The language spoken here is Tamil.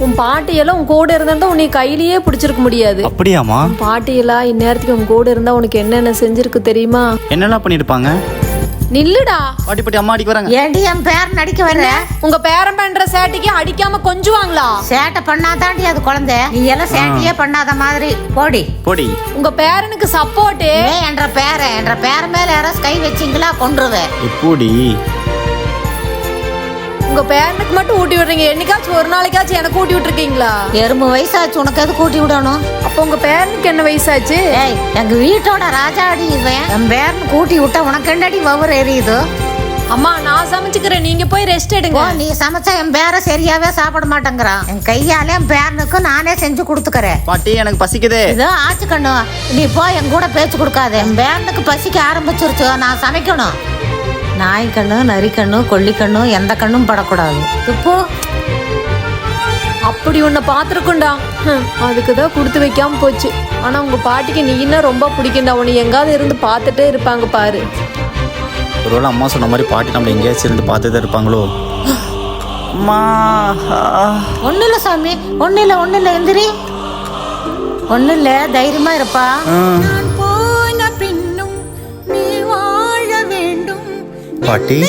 உன் பாட்டியெல்லாம் உன் கூட இருந்தா உன்னை கையிலேயே பிடிச்சிருக்க முடியாது. அப்படியாம்மா? உன் பாட்டியெல்லாம் இந்நேரத்துக்கு உன் கூட இருந்தா உனக்கு என்னென்ன செஞ்சிருக்கு தெரியுமா? என்னெல்லாம் பண்ணிருப்பாங்க? நில்லுடா. பாட்டி பாட்டி அம்மா அடிக்க வராங்க. ஏண்டி என் பேர் நடிக்க வர உங்க பேரன் பண்ற சேட்டைக்கு அடிக்காம கொஞ்சுவாங்களா? சேட்டை பண்ணாதாண்டி அது குழந்தை. நீ எல்லாம் சேட்டையே பண்ணாத மாதிரி. போடி. போடி. உங்க பேரனுக்கு சப்போர்ட்டு. ஏ என்ற பேர என்ற பேர மேல யாராவது கை வச்சிங்களா கொன்றுவேன். எப்படி உங்க பேரனுக்கு மட்டும் ஊட்டி விடுறீங்க. என்னைக்காச்சும் ஒரு நாளைக்காச்சும் எனக்கு ஊட்டி விட்டுருக்கீங்களா? எறும்பு வயசாச்சு உனக்கு எது கூட்டி விடணும். அப்போ உங்க பேரனுக்கு என்ன வயசாச்சு? ஏய் எங்க வீட்டோட ராஜா அடி இவன். என் பேரன் கூட்டி விட்டா உனக்கு என்னடி வவுறு எரியுது? அம்மா நான் சமைச்சுக்கிறேன். நீங்க போய் ரெஸ்ட் எடுங்க. நீ சமைச்சா என் பேர சரியாவே சாப்பிட மாட்டேங்கிறான். என் கையால என் பேரனுக்கு நானே செஞ்சு கொடுத்துக்கறேன். பாட்டி எனக்கு பசிக்குதே. இதோ ஆச்சு கண்ணு நீ போ என் கூட பேச்சு கொடுக்காத. என் பேரனுக்கு பசிக்க ஆரம்பிச்சிருச்சு. நான் சமைக்கணும். நாய் கண்ணு நரி கண்ணு கொல்லி கண்ணு எந்த கண்ணும் படக்கூடாது. இப்போ அப்படி உன்னை பார்த்துருக்குண்டா அதுக்கு தான் கொடுத்து வைக்காம போச்சு. ஆனா உங்க பாட்டிக்கு நீன்னா ரொம்ப பிடிக்கும்டா. உன்னை எங்காவது இருந்து பார்த்துட்டே இருப்பாங்க பாரு. ஒருவேளை அம்மா சொன்ன மாதிரி பாட்டி நம்மள எங்கேயாச்சும் இருந்து பார்த்துதான் இருப்பாங்களோ. ஒன்றும் இல்லை சாமி. ஒன்றும் இல்லை ஒன்றும் இல்லை எந்திரி. ஒன்றும் இல்லை தைரியமா இருப்பா. பாட்டி.